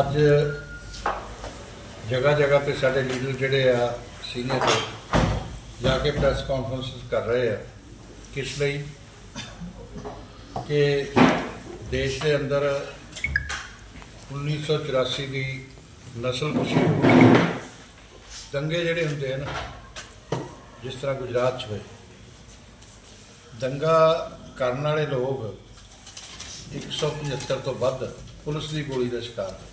ਅੱਜ ਜਗ੍ਹਾ ਜਗ੍ਹਾ ਤੇ ਸਾਡੇ ਲੀਡਰ ਜਿਹੜੇ ਆ ਸੀਨੀਅਰ ਜਾ ਕੇ ਪ੍ਰੈਸ ਕਾਨਫਰੰਸ ਕਰ ਰਹੇ ਆ। ਕਿਸ ਲਈ? ਕਿ ਦੇਸ਼ ਦੇ ਅੰਦਰ 1984 ਦੀ ਨਸਲ ਕੁਸ਼ੀ ਦੰਗੇ ਜਿਹੜੇ ਹੁੰਦੇ ਆ ਨਾ, ਜਿਸ ਤਰ੍ਹਾਂ ਗੁਜਰਾਤ 'ਚ ਹੋਏ, ਦੰਗਾ ਕਰਨ ਵਾਲੇ ਲੋਕ 175 ਤੋਂ ਵੱਧ ਪੁਲਿਸ ਦੀ ਗੋਲੀ ਦਾ ਸ਼ਿਕਾਰ ਹੋਏ।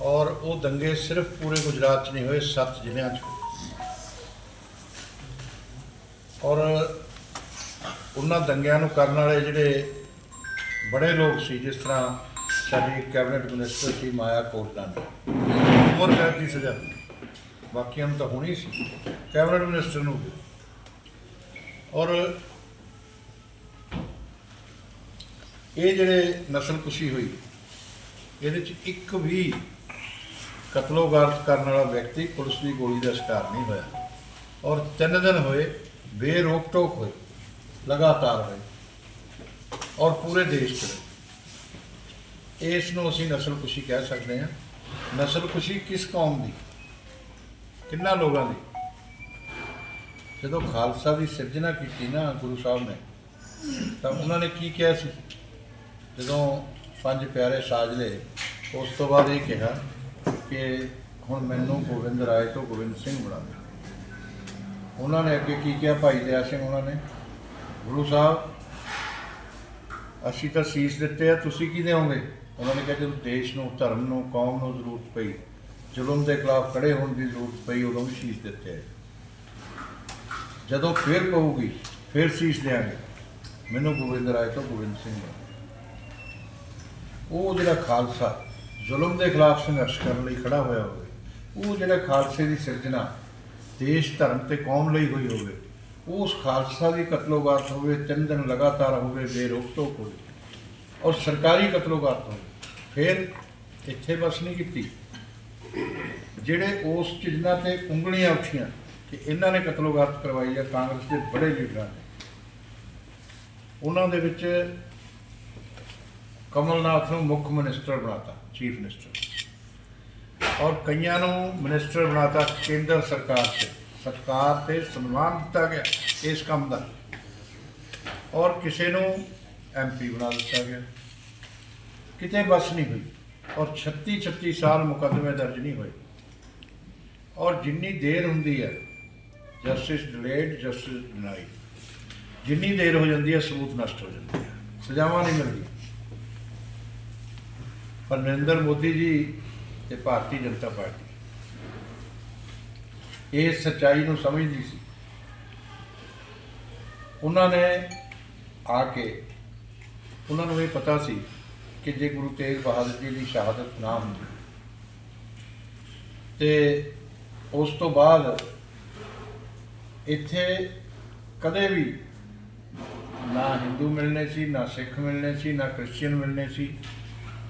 ਔਰ ਉਹ ਦੰਗੇ ਸਿਰਫ ਪੂਰੇ ਗੁਜਰਾਤ 'ਚ ਨਹੀਂ ਹੋਏ, ਸੱਤ ਜ਼ਿਲ੍ਹਿਆਂ 'ਚ ਔਰ ਉਹਨਾਂ ਦੰਗਿਆਂ ਨੂੰ ਕਰਨ ਵਾਲੇ ਜਿਹੜੇ ਬੜੇ ਲੋਕ ਸੀ, ਜਿਸ ਤਰ੍ਹਾਂ ਸਾਡੀ ਕੈਬਨਿਟ ਮਿਨਿਸਟਰ ਸੀ ਮਾਇਆ ਕੋਟਲਾਨੀ ਉਮਰ ਕੈਦ ਦੀ ਸਜ਼ਾ ਬਾਕੀਆਂ ਨੂੰ ਤਾਂ ਹੋਣੀ ਸੀ, ਕੈਬਨਿਟ ਮਿਨਿਸਟਰ ਨੂੰ ਔਰ ਇਹ ਜਿਹੜੇ ਨਸਲ ਕੁਸ਼ੀ ਹੋਈ, ਇਹਦੇ ਚ ਇੱਕ ਵੀ ਕਤਲੋਗਾਰਤ ਕਰਨ ਵਾਲਾ ਵਿਅਕਤੀ ਪੁਲਿਸ ਦੀ ਗੋਲੀ ਦਾ ਸ਼ਿਕਾਰ ਨਹੀਂ ਹੋਇਆ ਔਰ ਤਿੰਨ ਦਿਨ ਹੋਏ ਬੇਰੋਕ ਟੋਕ ਹੋਏ, ਲਗਾਤਾਰ ਹੋਏ ਔਰ ਪੂਰੇ ਦੇਸ਼ 'ਚ ਹੋਏ। ਇਸ ਨੂੰ ਅਸੀਂ ਨਸਲ ਕੁਸ਼ੀ ਕਹਿ ਸਕਦੇ ਹਾਂ। ਨਸਲ ਕੁਸ਼ੀ ਕਿਸ ਕੌਮ ਦੀ? ਕਿੰਨਾ ਲੋਕਾਂ ਦੀ? ਜਦੋਂ ਖਾਲਸਾ ਦੀ ਸਿਰਜਣਾ ਕੀਤੀ ਨਾ ਗੁਰੂ ਸਾਹਿਬ ਨੇ, ਤਾਂ ਉਹਨਾਂ ਨੇ ਕੀ ਕਿਹਾ ਸੀ? ਜਦੋਂ ਪੰਜ ਪਿਆਰੇ ਸਾਜ ਲਏ ਉਸ ਤੋਂ ਬਾਅਦ ਇਹ ਕਿਹਾ ਕਿ ਹੁਣ ਮੈਨੂੰ ਗੋਬਿੰਦ ਰਾਏ ਤੋਂ ਗੋਬਿੰਦ ਸਿੰਘ ਬਣਾ ਦਿਓ। ਉਹਨਾਂ ਨੇ ਅੱਗੇ ਕੀ ਕਿਹਾ? ਭਾਈ ਦਇਆ ਸਿੰਘ ਉਹਨਾਂ ਨੇ, ਗੁਰੂ ਸਾਹਿਬ, ਅਸੀਂ ਤਾਂ ਸੀਸ ਦਿੱਤੇ ਆ, ਤੁਸੀਂ ਕੀ ਦੇਵੋਗੇ ਉਹਨਾਂ ਨੇ ਕਿਹਾ, ਜਦੋਂ ਦੇਸ਼ ਨੂੰ, ਧਰਮ ਨੂੰ, ਕੌਮ ਨੂੰ ਜ਼ਰੂਰਤ ਪਈ, ਜ਼ੁਲਮ ਦੇ ਖਿਲਾਫ ਖੜੇ ਹੋਣ ਦੀ ਜ਼ਰੂਰਤ ਪਈ, ਉਦੋਂ ਵੀ ਸੀਸ ਦਿੱਤੇ ਆ। ਜਦੋਂ ਫੇਰ ਪਊਗੀ ਫੇਰ ਸੀਸ ਦੇਾਂਗੇ ਮੈਨੂੰ ਗੋਬਿੰਦ ਰਾਏ ਤੋਂ ਗੋਬਿੰਦ ਸਿੰਘ ਬਣਾ ਉਹ ਜਿਹੜਾ ਖਾਲਸਾ ਜ਼ੁਲਮ ਦੇ ਖਿਲਾਫ ਸੰਘਰਸ਼ ਕਰਨ ਲਈ ਖੜਾ ਹੋਇਆ ਹੋਵੇ, ਉਹ ਜਿਹੜਾ ਖਾਲਸੇ ਦੀ ਸਿਰਜਣਾ ਦੇਸ਼, ਧਰਮ ਤੇ ਕੌਮ ਲਈ ਹੋਈ ਹੋਵੇ, ਉਸ ਖਾਲਸਾ ਦੀ ਕਤਲੋਗਾਰਤ ਹੋਵੇ, ਤਿੰਨ ਦਿਨ ਲਗਾਤਾਰ ਹੋਵੇ, ਬੇਰੋਕ ਟੋਕ ਹੋਵੇ, ਔਰ ਸਰਕਾਰੀ ਕਤਲੋਗਾਰਤ ਹੋਵੇ, ਫਿਰ ਇੱਥੇ ਬਸ ਨਹੀਂ ਕੀਤੀ। ਜਿਹੜੇ ਉਸ ਚਿਹਨਾਂ ਤੇ ਉਂਗਲੀਆਂ ਉੱਠੀਆਂ ਕਿ ਇਹਨਾਂ ਨੇ ਕਤਲੋਗਾਰਤ ਕਰਵਾਈ ਹੈ ਕਾਂਗਰਸ ਦੇ ਬੜੇ ਲੀਡਰਾਂ ਨੇ, ਉਹਨਾਂ ਦੇ ਵਿੱਚ ਕਮਲਨਾਥ ਨੂੰ ਮੁੱਖ ਮਿਨਿਸਟਰ ਬਣਾਤਾ, ਚੀਫ ਮਿਨਿਸਟਰ। ਔਰ ਕਈਆਂ ਨੂੰ ਮਿਨਿਸਟਰ ਬਣਾਤਾ ਕੇਂਦਰ ਸਰਕਾਰ ਤੇ। ਸਰਕਾਰ ਤੇ ਸਨਮਾਨ ਦਿੱਤਾ ਗਿਆ ਇਸ ਕੰਮ ਦਾ। ਔਰ ਕਿਸੇ ਨੂੰ ਐਮਪੀ ਬਣਾ ਦਿੱਤਾ ਗਿਆ। ਕਿਤੇ ਬਸ ਨਹੀਂ ਹੋਈ ਔਰ 36 36 ਸਾਲ ਮੁਕੱਦਮੇ ਦਰਜ ਨਹੀਂ ਹੋਏ। ਔਰ ਜਿੰਨੀ ਦੇਰ ਹੁੰਦੀ ਹੈ ਜਸਟਿਸ ਡਿਲੇਡ ਜਸਟਿਸ ਡਿਨਾਈ ਜਿੰਨੀ ਦੇਰ ਹੋ ਜਾਂਦੀ ਹੈ, ਸਬੂਤ ਨਸ਼ਟ ਹੋ ਜਾਂਦੇ ਹੈ ਸਜ਼ਾਵਾਂ ਨਹੀਂ ਮਿਲਦੀਆਂ। ਪਰ ਨਰਿੰਦਰ ਮੋਦੀ ਜੀ ਤੇ ਭਾਰਤੀ ਜਨਤਾ ਪਾਰਟੀ। ਇਹ ਸੱਚਾਈ ਨੂੰ ਸਮਝਦੀ ਸੀ। ਉਹਨਾਂ ਨੇ ਆ ਕੇ ਉਹਨਾਂ ਨੂੰ ਇਹ ਪਤਾ ਸੀ ਕਿ ਜੇ ਗੁਰੂ ਤੇਗ ਬਹਾਦਰ ਜੀ ਦੀ ਸ਼ਹਾਦਤ ਨਾ ਹੁੰਦੀ ਤੇ ਉਸ ਤੋਂ ਬਾਅਦ ਇੱਥੇ ਕਦੇ ਵੀ ਨਾ ਹਿੰਦੂ ਮਿਲਣੇ ਸੀ, ਨਾ ਸਿੱਖ ਮਿਲਣੇ ਸੀ, ਨਾ ਕ੍ਰਿਸਚੀਅਨ ਮਿਲਣੇ ਸੀ।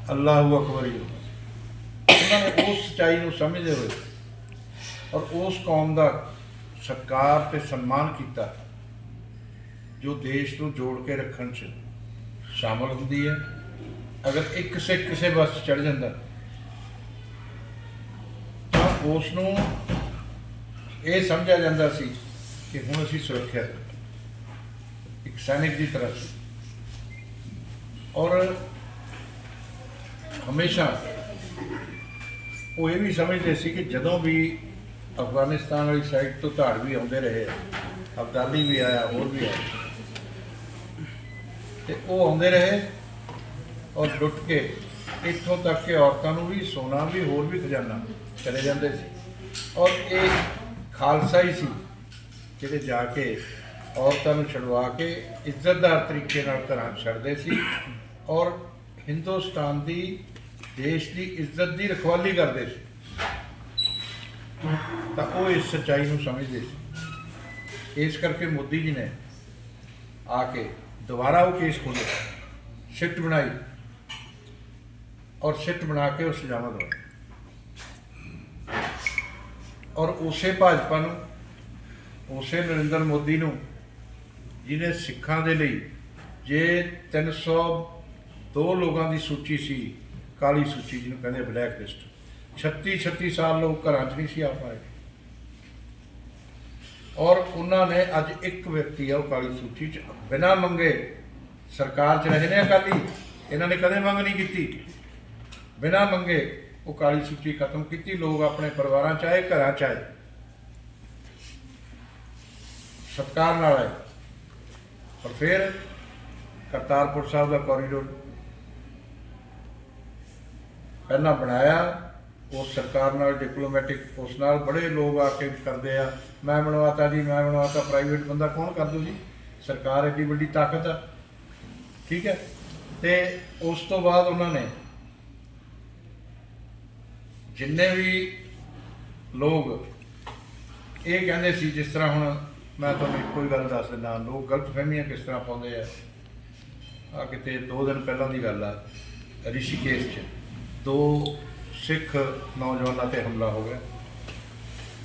ਅੱਲਾਹੂ ਅਕਬਰ ਹੀ ਉਹਨਾਂ ਨੇ ਉਸ ਸਚਾਈ ਨੂੰ ਸਮਝਦੇ ਹੋਏ ਔਰ ਉਸ ਕੌਮ ਦਾ ਸਤਿਕਾਰ ਤੇ ਸਨਮਾਨ ਕੀਤਾ, ਜੋ ਦੇਸ਼ ਨੂੰ ਜੋੜ ਕੇ ਰੱਖਣ 'ਚ ਸ਼ਾਮਲ ਹੁੰਦੀ ਹੈ। ਅਗਰ ਇੱਕ ਸਿੱਖ ਕਿਸੇ ਬੱਸ 'ਚ ਚੜ ਜਾਂਦਾ, ਤਾਂ ਉਸ ਨੂੰ ਇਹ ਸਮਝਿਆ ਜਾਂਦਾ ਸੀ ਕਿ ਹੁਣ ਅਸੀਂ ਸੁਰੱਖਿਅਤ ਇੱਕ ਸੈਨਿਕ ਦੀ ਤਰ੍ਹਾਂ ਸੀ। ਔਰ ਹਮੇਸ਼ਾ ਉਹ ਇਹ ਵੀ ਸਮਝਦੇ ਸੀ ਕਿ ਜਦੋਂ ਵੀ ਅਫਗਾਨਿਸਤਾਨ ਵਾਲੀ ਸਾਈਡ ਤੋਂ ਧਾੜਵੀ ਆਉਂਦੇ ਰਹੇ, ਅਬਦਾਲੀ ਵੀ ਆਇਆ, ਹੋਰ ਵੀ ਆਇਆ, ਤੇ ਉਹ ਆਉਂਦੇ ਰਹੇ ਔਰ ਲੁੱਟ ਕੇ ਇੱਥੋਂ ਤੱਕ ਕਿ ਔਰਤਾਂ ਨੂੰ ਵੀ, ਸੋਨਾ ਵੀ, ਹੋਰ ਵੀ ਖਜ਼ਾਨਾ ਚਲੇ ਜਾਂਦੇ ਸੀ। ਔਰ ਇਹ ਖਾਲਸਾ ਹੀ ਸੀ ਜਿਹੜੇ ਜਾ ਕੇ ਔਰਤਾਂ ਨੂੰ ਛਡਵਾ ਕੇ ਇੱਜ਼ਤਦਾਰ ਤਰੀਕੇ ਨਾਲ ਘਰਾਂ ਛੱਡਦੇ ਸੀ ਔਰ ਹਿੰਦੁਸਤਾਨ ਦੀ ਦੇਸ਼ ਦੀ ਇੱਜ਼ਤ ਦੀ ਰਖਵਾਲੀ ਕਰਦੇ ਸੀ। ਤਾਂ ਉਹ ਇਸ ਸੱਚਾਈ ਨੂੰ ਸਮਝਦੇ ਸੀ। ਇਸ ਕਰਕੇ ਮੋਦੀ ਜੀ ਨੇ ਆ ਕੇ ਦੁਬਾਰਾ ਉਹ ਕੇਸ ਖੋਲ੍ਹਿਆ। ਸਿੱਟ ਬਣਾਈ। ਔਰ ਸਿੱਟ ਬਣਾ ਕੇ ਉਹ ਸਜ਼ਾਵਾਂ ਦਵਾਈ ਔਰ ਉਸੇ ਭਾਜਪਾ ਨੂੰ, ਉਸੇ ਨਰਿੰਦਰ ਮੋਦੀ ਨੂੰ, ਜਿਹਨੇ ਸਿੱਖਾਂ ਦੇ ਲਈ ਜੇ 302 ਲੋਕਾਂ ਦੀ ਸੂਚੀ ਸੀ ਕਾਲੀ ਸੂਚੀ ਜਿਹਨੂੰ ਕਹਿੰਦੇ ਬਲੈਕ ਲਿਸਟ। 36 36 ਸਾਲ ਲੋਕ ਘਰਾਂ 'ਚ ਨਹੀਂ ਸੀ ਆ ਪਾਏ। ਔਰ ਉਹਨਾਂ ਨੇ ਅੱਜ ਇੱਕ ਵਿਅਕਤੀ ਆ, ਉਹ ਕਾਲੀ ਸੂਚੀ 'ਚ ਬਿਨਾਂ ਮੰਗੇ ਸਰਕਾਰ 'ਚ ਰਹੇ ਨੇ ਅਕਾਲੀ। ਇਹਨਾਂ ਨੇ ਕਦੇ ਮੰਗ ਨਹੀਂ ਕੀਤੀ। ਬਿਨਾਂ ਮੰਗੇ ਉਹ ਕਾਲੀ ਸੂਚੀ ਖਤਮ ਕੀਤੀ। ਲੋਕ ਆਪਣੇ ਪਰਿਵਾਰਾਂ 'ਚ ਆਏ, ਘਰਾਂ 'ਚ ਆਏ। ਸਤਕਾਰ ਨਾਲ ਆਏ। ਪਰ ਫਿਰ ਕਰਤਾਰਪੁਰ ਸਾਹਿਬ ਦਾ ਕੋਰੀਡੋਰ ਪਹਿਲਾਂ ਬਣਾਇਆ ਉਸ ਸਰਕਾਰ ਨਾਲ ਡਿਪਲੋਮੈਟਿਕ ਉਸ ਨਾਲ ਬੜੇ ਲੋਕ ਆ ਕੇ ਕਰਦੇ ਆ। ਮੈਂ ਬਣਵਾਤਾ ਜੀ, ਮੈਂ ਬਣਵਾਤਾ ਪ੍ਰਾਈਵੇਟ ਬੰਦਾ ਕੌਣ ਕਰ ਦੂ ਜੀ? ਸਰਕਾਰ ਏਡੀ ਵੱਡੀ ਤਾਕਤ ਆ। ਠੀਕ ਹੈ? ਤੇ ਉਸ ਤੋਂ ਬਾਅਦ ਉਹਨਾਂ ਨੇ ਜਿੰਨੇ ਵੀ ਲੋਕ ਇਹ ਕਹਿੰਦੇ ਸੀ, ਜਿਸ ਤਰ੍ਹਾਂ ਹੁਣ ਮੈਂ ਤੁਹਾਨੂੰ ਇੱਕੋ ਹੀ ਗੱਲ ਦੱਸ ਦਿੰਦਾ, ਲੋਕ ਗਲਤ ਫਹਿਮੀਆਂ ਕਿਸ ਤਰ੍ਹਾਂ ਪਾਉਂਦੇ ਆ। ਆ ਕਿਤੇ 2 ਦਿਨ ਪਹਿਲਾਂ ਦੀ ਗੱਲ ਆ, ਰਿਸ਼ੀਕੇਸ਼ 'ਚ। ਦੋ ਸਿੱਖ ਨੌਜਵਾਨਾਂ ਤੇ ਹਮਲਾ ਹੋ ਗਿਆ।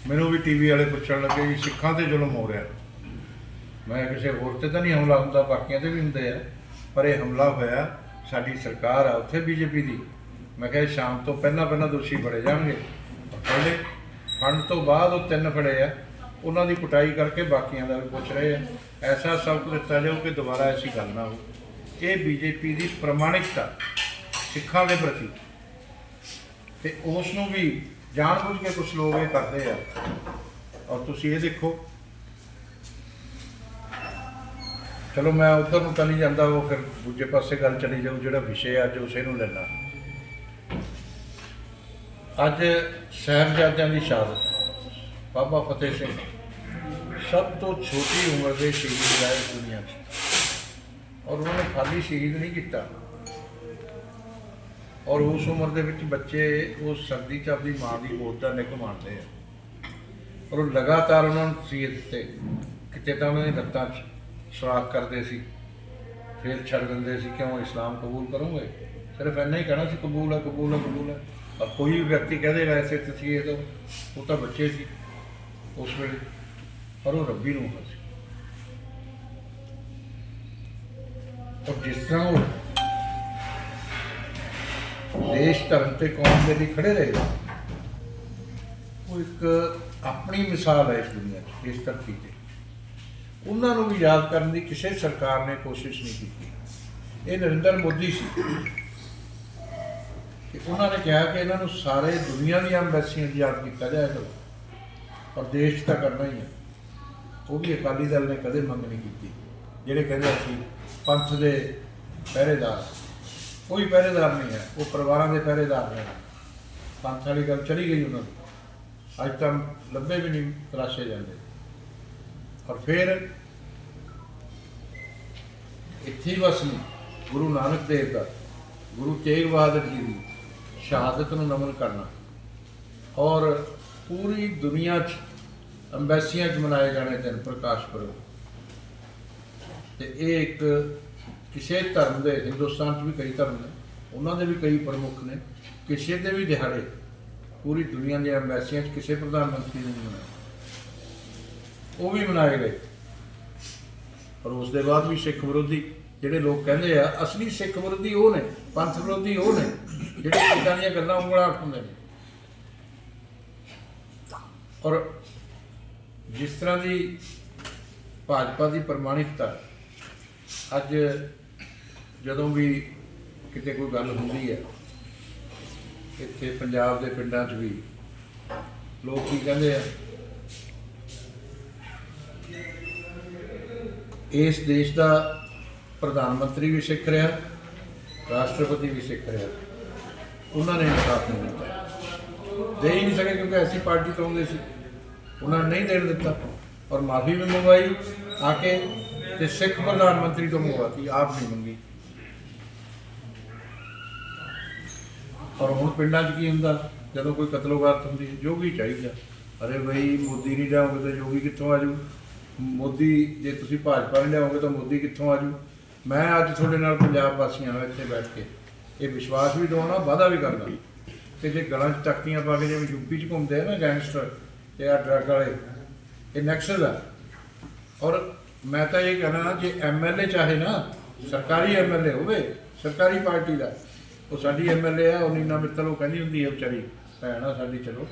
ਮੈਨੂੰ ਵੀ ਟੀਵੀ ਵਾਲੇ ਪੁੱਛਣ ਲੱਗੇ ਵੀ ਸਿੱਖਾਂ ਤੇ ਜ਼ੁਲਮ ਹੋ ਰਿਹਾ। ਮੈਂ ਕਿਸੇ ਹੋਰ ਤੇ ਤਾਂ ਨਹੀਂ ਹਮਲਾ ਹੁੰਦਾ, ਬਾਕੀਆਂ ਤੇ ਵੀ ਹੁੰਦੇ ਆ। ਪਰ ਇਹ ਹਮਲਾ ਹੋਇਆ, ਸਾਡੀ ਸਰਕਾਰ ਆ, ਉੱਥੇ ਬੀਜੇਪੀ ਦੀ। ਮੈਂ ਕਿਹਾ ਸ਼ਾਮ ਤੋਂ ਪਹਿਲਾਂ ਪਹਿਲਾਂ ਦੋਸ਼ੀ ਫੜੇ ਜਾਣਗੇ। ਫੜੇ ਫੜਨ ਤੋਂ ਬਾਅਦ ਉਹ ਤਿੰਨ ਫੜੇ ਆ। ਉਹਨਾਂ ਦੀ ਕੁਟਾਈ ਕਰਕੇ ਬਾਕੀਆਂ ਦਾ ਵੀ ਪੁੱਛ ਰਹੇ ਆ। ਐਸਾ ਸਬਕ ਦਿੱਤਾ ਜਾਓ ਕਿ ਦੁਬਾਰਾ ਐਸੀ ਗੱਲ ਨਾ ਹੋ ਇਹ ਬੀਜੇਪੀ ਦੀ ਪ੍ਰਮਾਣਿਕਤਾ ਸਿੱਖਾਂ ਦੇ ਪ੍ਰਤੀ ਤੇ ਉਸ ਨੂੰ ਵੀ ਜਾਣਬੁੱਝ ਕੇ ਕੁਝ ਲੋਕ ਇਹ ਕਰਦੇ ਆ। ਔਰ ਤੁਸੀਂ ਇਹ ਦੇਖੋ। ਚਲੋ ਮੈਂ ਉੱਧਰ ਨੂੰ ਤਾਂ ਨਹੀਂ ਜਾਂਦਾ, ਉਹ ਫਿਰ ਦੂਜੇ ਪਾਸੇ ਗੱਲ ਚਲੀ ਜਾਊ, ਜਿਹੜਾ ਵਿਸ਼ੇ ਅੱਜ ਉਸੇ ਨੂੰ ਲੈਣਾ ਅੱਜ ਸਾਹਿਬਜ਼ਾਦਿਆਂ ਦੀ ਸ਼ਹਾਦਤ। ਬਾਬਾ ਫਤਿਹ ਸਿੰਘ, ਸਭ ਤੋਂ ਛੋਟੀ ਉਮਰ ਦੇ ਸ਼ਹੀਦ ਆਏ ਦੁਨੀਆ 'ਚ। ਔਰ ਉਹਨਾਂ ਨੇ ਖਾਲੀ ਸ਼ਹੀਦ ਨਹੀਂ ਕੀਤਾ। ਔਰ ਉਸ ਉਮਰ ਦੇ ਵਿੱਚ ਬੱਚੇ ਉਸ ਸਰਦੀ 'ਚ ਆਪਣੀ ਮਾਂ ਦੀ ਗੋਦ ਦਾ ਨਿੱਘ ਮਾਣਦੇ ਆ। ਔਰ ਉਹ ਲਗਾਤਾਰ ਉਹਨਾਂ ਨੂੰ ਸੀਏ ਦਿੱਤੇ। ਕਿਤੇ ਤਾਂ ਉਹਨਾਂ ਦੀ ਲੱਤਾਂ 'ਚ ਸੁਰਾਖ ਕਰਦੇ ਸੀ। ਫਿਰ ਛੱਡ ਦਿੰਦੇ ਸੀ, ਕਿਉਂ ਇਸਲਾਮ ਕਬੂਲ ਕਰੋਗੇ? ਸਿਰਫ ਇੰਨਾ ਹੀ ਕਹਿਣਾ ਸੀ, ਕਬੂਲ ਹੈ ਕਬੂਲ ਹੈ ਕਬੂਲ ਹੈ। ਔਰ ਕੋਈ ਵੀ ਵਿਅਕਤੀ ਕਹਦੇ, ਵੈਸੇ ਤੁਸੀਂ ਇਹ ਤਾਂ ਉਹ ਤਾਂ ਬੱਚੇ ਸੀ। ਉਸ ਵੇਲੇ ਪਰ ਉਹ ਰੱਬੀ ਨੂੰ ਸੀ। ਔਰ ਜਿਸ ਤਰ੍ਹਾਂ ਉਹ ਦੇਸ਼ ਧਰਮ ਤੇ ਕੌਮ ਦੇ ਲਈ ਖੜੇ ਰਹੇ। ਉਹ ਇੱਕ ਆਪਣੀ ਮਿਸਾਲ ਹੈ ਇਸ ਦੁਨੀਆ 'ਚ, ਇਸ ਧਰਤੀ ਤੇ। ਉਹਨਾਂ ਨੂੰ ਵੀ ਯਾਦ ਕਰਨ ਦੀ ਕਿਸੇ ਸਰਕਾਰ ਨੇ ਕੋਸ਼ਿਸ਼ ਨਹੀਂ ਕੀਤੀ। ਇਹ ਨਰਿੰਦਰ ਮੋਦੀ ਸੀ। ਕਿ ਉਹਨਾਂ ਨੇ ਕਿਹਾ ਕਿ ਇਹਨਾਂ ਨੂੰ ਸਾਰੇ ਦੁਨੀਆ ਦੀਆਂ ਐਮਬੈਸੀਆਂ 'ਚ ਯਾਦ ਕੀਤਾ ਜਾਏਗਾ ਔਰ ਦੇਸ਼ ਤਾਂ ਕਰਨਾ ਹੀ ਹੈ। ਉਹ ਵੀ ਅਕਾਲੀ ਦਲ ਨੇ ਕਦੇ ਮੰਗ ਨਹੀਂ ਕੀਤੀ। ਜਿਹੜੇ ਕਹਿੰਦੇ ਅਸੀਂ ਪੰਥ ਦੇ ਪਹਿਰੇਦਾਰ। ਕੋਈ ਪਹਿਰੇਦਾਰ ਨਹੀਂ ਹੈ, ਉਹ ਪਰਿਵਾਰਾਂ ਦੇ ਪਹਿਰੇਦਾਰ ਨੇ। ਪੰਥ ਵਾਲੀ ਗੱਲ ਚਲੀ ਗਈ ਉਹਨਾਂ ਨੂੰ ਅੱਜ ਤਾਂ ਲੱਭੇ ਵੀ ਨਹੀਂ, ਤਲਾਸ਼ੇ ਜਾਂਦੇ। ਔਰ ਫਿਰ ਇੱਥੇ ਹੀ ਬਸ ਨਹੀਂ ਗੁਰੂ ਨਾਨਕ ਦੇਵ ਦਾ। ਗੁਰੂ ਤੇਗ ਬਹਾਦਰ ਜੀ ਦੀ ਸ਼ਹਾਦਤ ਨੂੰ ਨਮਨ ਕਰਨਾ। ਔਰ ਪੂਰੀ ਦੁਨੀਆ 'ਚ ਅੰਬੈਸੀਆਂ 'ਚ ਮਨਾਏ ਜਾਣੇ ਦਿਨ ਪ੍ਰਕਾਸ਼ ਪੁਰਬ। ਤੇ ਇਹ ਇੱਕ ਕਿਸੇ ਧਰਮ ਦੇ, ਹਿੰਦੁਸਤਾਨ 'ਚ ਵੀ ਕਈ ਧਰਮ ਨੇ, ਉਹਨਾਂ ਦੇ ਵੀ ਕਈ ਪ੍ਰਮੁੱਖ ਨੇ, ਕਿਸੇ ਦੇ ਵੀ ਦਿਹਾੜੇ ਪੂਰੀ ਦੁਨੀਆ ਦੀਆਂ ਅੰਬੈਸੀਆਂ 'ਚ ਕਿਸੇ ਪ੍ਰਧਾਨ ਮੰਤਰੀ ਨੇ ਨਹੀਂ ਮਨਾਏ। ਉਹ ਵੀ ਮਨਾਏ ਗਏ। ਪਰ ਉਸ ਦੇ ਬਾਅਦ ਵੀ ਸਿੱਖ ਵਿਰੋਧੀ ਜਿਹੜੇ ਲੋਕ ਕਹਿੰਦੇ ਆ, ਅਸਲੀ ਸਿੱਖ ਵਿਰੋਧੀ ਉਹ ਨੇ, ਪੰਥ ਵਿਰੋਧੀ ਉਹ ਨੇ, ਜਿਹੜੇ ਇਦਾਂ ਦੀਆਂ ਗੱਲਾਂ ਉਂਗਲਾਂ ਉੱਠਾਉਂਦੇ ਨੇ। ਔਰ ਜਿਸ ਤਰ੍ਹਾਂ ਦੀ ਭਾਜਪਾ ਦੀ ਪ੍ਰਮਾਣਿਕਤਾ, ਅੱਜ ਜਦੋਂ ਵੀ ਕਿਤੇ ਕੋਈ ਗੱਲ ਹੁੰਦੀ ਹੈ, ਇੱਥੇ ਪੰਜਾਬ ਦੇ ਪਿੰਡਾਂ 'ਚ ਵੀ ਲੋਕ ਕੀ ਕਹਿੰਦੇ ਆ? ਇਸ ਦੇਸ਼ ਦਾ ਪ੍ਰਧਾਨ ਮੰਤਰੀ ਵੀ ਸਿੱਖ ਰਿਹਾ, ਰਾਸ਼ਟਰਪਤੀ ਵੀ ਸਿੱਖ ਰਿਹਾ। ਉਹਨਾਂ ਨੇ ਇਨਸਾਫ ਨਹੀਂ ਦਿੱਤਾ। ਦੇ ਹੀ ਨਹੀਂ ਸਕੇ ਕਿਉਂਕਿ ਐਸੀ ਪਾਰਟੀ ਤੋਂ ਆਉਂਦੇ ਸੀ। ਉਹਨਾਂ ਨੇ ਨਹੀਂ ਦੇਣ ਦਿੱਤਾ ਔਰ ਮਾਫੀ ਵੀ ਮੰਗਵਾਈ, ਆ ਕੇ ਤੇ ਸਿੱਖ ਪ੍ਰਧਾਨ ਮੰਤਰੀ ਤੋਂ ਮੰਗਵਾਤੀ, ਆਪ ਨਹੀਂ ਮੰਗੀ। ਔਰ ਹੁਣ ਪਿੰਡਾਂ 'ਚ ਕੀ ਹੁੰਦਾ? ਜਦੋਂ ਕੋਈ ਕਤਲੋਗਾਰਤ ਹੁੰਦੀ ਹੈ ਜੋਗੀ ਚਾਹੀਦਾ। ਅਰੇ ਬਈ, ਮੋਦੀ ਨਹੀਂ ਲਿਆਓਗੇ ਤਾਂ ਜੋਗੀ ਕਿੱਥੋਂ ਆਜੂ ਮੋਦੀ, ਜੇ ਤੁਸੀਂ ਭਾਜਪਾ ਨਹੀਂ ਲਿਆਓਗੇ ਤਾਂ ਮੋਦੀ ਕਿੱਥੋਂ ਆਜੂ ਮੈਂ ਅੱਜ ਤੁਹਾਡੇ ਨਾਲ ਪੰਜਾਬ ਵਾਸੀਆਂ ਨਾਲ ਇੱਥੇ ਬੈਠ ਕੇ ਇਹ ਵਿਸ਼ਵਾਸ ਵੀ ਦਵਾਉਣਾ, ਵਾਅਦਾ ਵੀ ਕਰਦਾ। ਕਿ ਜੇ ਗਲਾਂ 'ਚ ਤਖਤੀਆਂ ਪਾ ਕੇ ਜਿਵੇਂ ਯੂਪੀ 'ਚ ਘੁੰਮਦੇ ਆ ਨਾ ਗੈਂਗਸਟਰ ਤੇ ਆ ਡਰੱਗ ਵਾਲੇ, ਇਹ ਨਕਸਲ ਆ। ਔਰ ਮੈਂ ਤਾਂ ਇਹ ਕਹਿਣਾ, ਜੇ ਐਮਐਲਏ ਚਾਹੇ ਨਾ, ਸਰਕਾਰੀ ਐਮਐਲਏ ਹੋਵੇ, ਸਰਕਾਰੀ ਪਾਰਟੀ ਦਾ ਉਹ ਸਾਡੀ ਐਮਐਲਏ ਆ ਉਹ ਨੀਨਾ ਮਿੱਤਲ ਉਹ ਕਹਿੰਦੀ ਹੁੰਦੀ ਹੈ ਵਿਚਾਰੀ, ਭੈਣ ਆ ਸਾਡੀ, ਚਲੋ।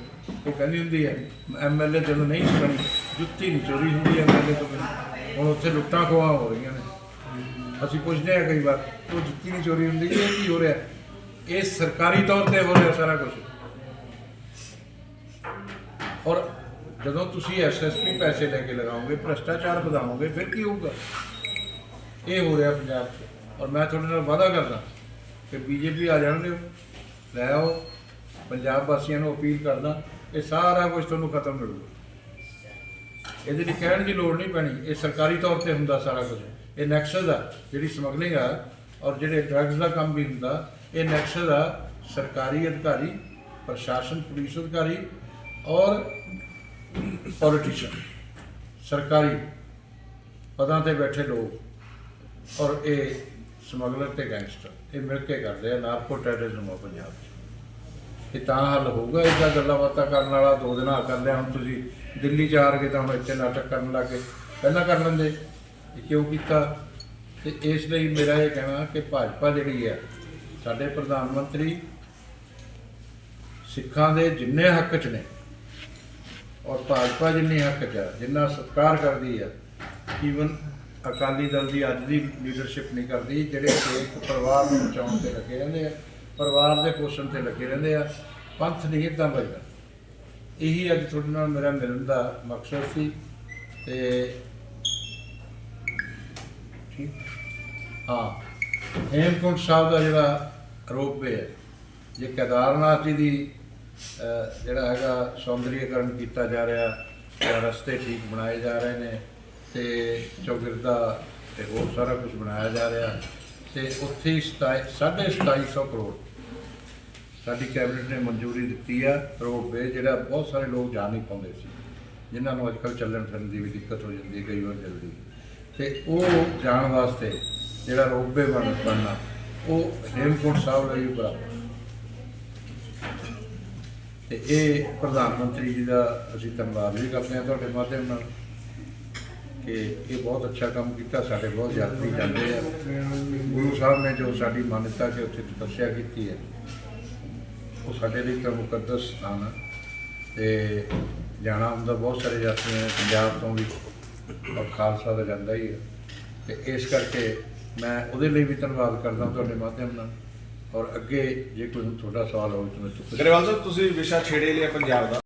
ਉਹ ਕਹਿੰਦੀ ਹੁੰਦੀ ਹੈ ਐਮਐਲਏ ਜਦੋਂ ਨਹੀਂ ਬਣੀ ਜੁੱਤੀ ਨਹੀਂ ਚੋਰੀ ਹੁੰਦੀ ਐਮਐਲਏ ਤੋਂ ਬਿਨਾਂ। ਹੁਣ ਉੱਥੇ ਲੁੱਟਾਂ ਖੋਹਾਂ ਹੋ ਰਹੀਆਂ ਨੇ। ਅਸੀਂ ਪੁੱਛਦੇ ਆ ਕਈ ਵਾਰ, ਉਹ ਜੁੱਤੀ ਨਹੀਂ ਚੋਰੀ ਹੁੰਦੀ, ਇਹ ਕੀ ਹੋ ਰਿਹਾ? ਇਹ ਸਰਕਾਰੀ ਤੌਰ ਤੇ ਹੋ ਰਿਹਾ ਸਾਰਾ ਕੁਝ ਔਰ ਜਦੋਂ ਤੁਸੀਂ ਐਸਐਸਪੀ ਪੈਸੇ ਲੈ ਕੇ ਲਗਾਓਗੇ, ਭ੍ਰਸ਼ਟਾਚਾਰ ਵਧਾਓਗੇ, ਫਿਰ ਕੀ ਹੋਊਗਾ? ਇਹ ਹੋ ਰਿਹਾ ਪੰਜਾਬ 'ਚ। ਔਰ ਮੈਂ ਤੁਹਾਡੇ ਨਾਲ ਵਾਅਦਾ ਕਰਦਾ ਕਿ ਬੀਜੇਪੀ ਆ ਜਾਣ ਦਿਓ ਲੈ ਆਓ। ਪੰਜਾਬ ਵਾਸੀਆਂ ਨੂੰ ਅਪੀਲ ਕਰਦਾ, ਇਹ ਸਾਰਾ ਕੁਝ ਤੁਹਾਨੂੰ ਖਤਮ ਮਿਲੂਗਾ ਇਹਦੇ ਲਈ ਕਹਿਣ ਦੀ ਲੋੜ ਨਹੀਂ ਪੈਣੀ। ਇਹ ਸਰਕਾਰੀ ਤੌਰ ਤੇ ਹੁੰਦਾ ਸਾਰਾ ਕੁਝ ਇਹ ਨੈਕਸਸ ਆ, ਜਿਹੜੀ ਸਮਗਲਿੰਗ ਆ ਔਰ ਜਿਹੜੇ ਡਰੱਗਸ ਦਾ ਕੰਮ ਵੀ ਹੁੰਦਾ, ਇਹ ਨੈਕਸਸ ਆ ਸਰਕਾਰੀ ਅਧਿਕਾਰੀ, ਪ੍ਰਸ਼ਾਸਨ, ਪੁਲਿਸ ਅਧਿਕਾਰੀ ਔਰ ਪੋਲੀਟੀਸ਼ੀਅਨ ਸਰਕਾਰੀ ਪਦਾਂ ਤੇ ਬੈਠੇ ਲੋਕ। ਔਰ ਇਹ ਸਮਗਲਰ ਤੇ ਗੈਂਗਸਟਰ, ਇਹ ਮਿਲ ਕੇ ਕਰਦੇ ਆ ਨਾਰਕੋ ਟੈਰਰਿਜ਼ਮ ਆ ਪੰਜਾਬ 'ਚ। ਇਹ ਤਾਂ ਹੱਲ ਹੋਊਗਾ, ਇਹਦਾ ਗੱਲਾਂ ਬਾਤਾਂ ਕਰਨ ਵਾਲਾ ਦੋ ਦਿਨਾਂ ਕਰ ਲਿਆ, ਹੁਣ ਤੁਸੀਂ ਦਿੱਲੀ ਜਾ ਹਾਰ ਕੇ ਤਾਂ ਹੁਣ ਇੱਥੇ ਨਾਟਕ ਕਰਨ ਲੱਗੇ। ਪਹਿਲਾਂ ਕਰ ਲੈਂਦੇ, ਇਹ ਕਿਉਂ ਕੀਤਾ? ਤੇ ਇਸ ਲਈ ਮੇਰਾ ਇਹ ਕਹਿਣਾ ਕਿ ਭਾਜਪਾ ਜਿਹੜੀ ਹੈ ਸਾਡੇ ਪ੍ਰਧਾਨ ਮੰਤਰੀ ਸਿੱਖਾਂ ਦੇ ਜਿੰਨੇ ਹੱਕ 'ਚ ਨੇ, ਔਰ ਭਾਜਪਾ ਜਿੰਨੇ ਹੱਕ 'ਚ ਆ, ਜਿੰਨਾ ਸਤਿਕਾਰ ਕਰਦੀ ਹੈ ਈਵਨ ਅਕਾਲੀ ਦਲ ਦੀ ਅੱਜ ਦੀ ਲੀਡਰਸ਼ਿਪ ਨਹੀਂ ਕਰਦੀ, ਜਿਹੜੇ ਇੱਕ ਪਰਿਵਾਰ ਨੂੰ ਬਚਾਉਣ ਤੇ ਲੱਗੇ ਰਹਿੰਦੇ ਆ, ਪਰਿਵਾਰ ਦੇ ਪੋਸ਼ਣ ਤੇ ਲੱਗੇ ਰਹਿੰਦੇ ਆ, ਪੰਥ ਨਹੀਂ ਇਦਾਂ ਵੱਜਦਾ ਇਹੀ ਅੱਜ ਤੁਹਾਡੇ ਨਾਲ ਮੇਰਾ ਮਿਲਣ ਦਾ ਮਕਸਦ ਸੀ ਤੇ ਠੀਕ? ਹਾਂ, ਹੇਮਕੁੰਟ ਸਾਹਿਬ ਦਾ ਜਿਹੜਾ ਰੋਪਵੇ ਹੈ, ਜੇ ਕੇਦਾਰਨਾਥ ਜੀ ਦੀ ਜਿਹੜਾ ਹੈਗਾ ਸੌਂਦਰੀਕਰਨ ਕੀਤਾ ਜਾ ਰਿਹਾ, ਜਾਂ ਰਸਤੇ ਠੀਕ ਬਣਾਏ ਜਾ ਰਹੇ ਨੇ ਤੇ ਚੌਗਿਰਦਾ ਤੇ ਹੋਰ ਸਾਰਾ ਕੁਝ ਬਣਾਇਆ ਜਾ ਰਿਹਾ ਤੇ ਉੱਥੇ ਹੀ ਸਤਾਈ- ਸਾਢੇ 2700 ਕਰੋੜ। ਸਾਡੀ ਕੈਬਨਿਟ ਨੇ ਮਨਜ਼ੂਰੀ ਦਿੱਤੀ ਆ ਰੋਪਵੇ ਜਿਹੜਾ ਬਹੁਤ ਸਾਰੇ ਲੋਕ ਜਾ ਨਹੀਂ ਪਾਉਂਦੇ ਸੀ। ਜਿਨ੍ਹਾਂ ਨੂੰ ਅੱਜਕੱਲ ਚੱਲਣ ਫਿਰਨ ਦੀ ਵੀ ਦਿੱਕਤ ਹੋ ਜਾਂਦੀ ਹੈ, ਕਈ ਵਾਰ ਜਲਦੀ। ਤੇ ਉਹ ਜਾਣ ਵਾਸਤੇ ਜਿਹੜਾ ਰੋਪਵੇ ਬਣ ਬਣਨਾ, ਉਹ ਹੇਮਕੋਟ ਸਾਹਿਬ ਲਈ ਬਰਾਬਰ। ਤੇ ਇਹ ਪ੍ਰਧਾਨ ਮੰਤਰੀ ਜੀ ਦਾ ਅਸੀਂ ਧੰਨਵਾਦ ਵੀ ਕਰਦੇ ਹਾਂ ਤੁਹਾਡੇ ਮਾਧਿਅਮ ਨਾਲ। ਕਿ ਇਹ ਬਹੁਤ ਅੱਛਾ ਕੰਮ ਕੀਤਾ, ਸਾਡੇ ਬਹੁਤ ਯਾਤਰੀ ਜਾਂਦੇ ਆ। ਗੁਰੂ ਸਾਹਿਬ ਨੇ ਜੋ ਸਾਡੀ ਮਾਨਤਾ ਕਿ ਉੱਥੇ ਤਪੱਸਿਆ ਕੀਤੀ ਹੈ। ਉਹ ਸਾਡੇ ਲਈ ਤਾਂ ਮੁਕੱਦਸ ਸਥਾਨ ਆ। ਤੇ ਜਾਣਾ ਹੁੰਦਾ, ਬਹੁਤ ਸਾਰੇ ਯਾਤਰੀ ਨੇ, ਪੰਜਾਬ ਤੋਂ ਵੀ, ਔਰ ਖਾਲਸਾ ਦਾ ਜਾਂਦਾ ਹੀ ਹੈ ਤੇ ਇਸ ਕਰਕੇ ਮੈਂ ਉਹਦੇ ਲਈ ਵੀ ਧੰਨਵਾਦ ਕਰਦਾ ਤੁਹਾਡੇ ਮਾਧਿਅਮ ਨਾਲ। ਔਰ ਅੱਗੇ ਜੇ ਕੋਈ ਤੁਹਾਡਾ ਸਵਾਲ ਹੋਵੇ ਤਾਂ ਮੈਂ ਚੁੱਪ ਗਰੇਵਾਲ ਸਾਹਿਬ, ਤੁਸੀਂ ਵਿਸ਼ਾ ਛੇੜੇ ਲਿਆ ਪੰਜਾਬ ਦਾ।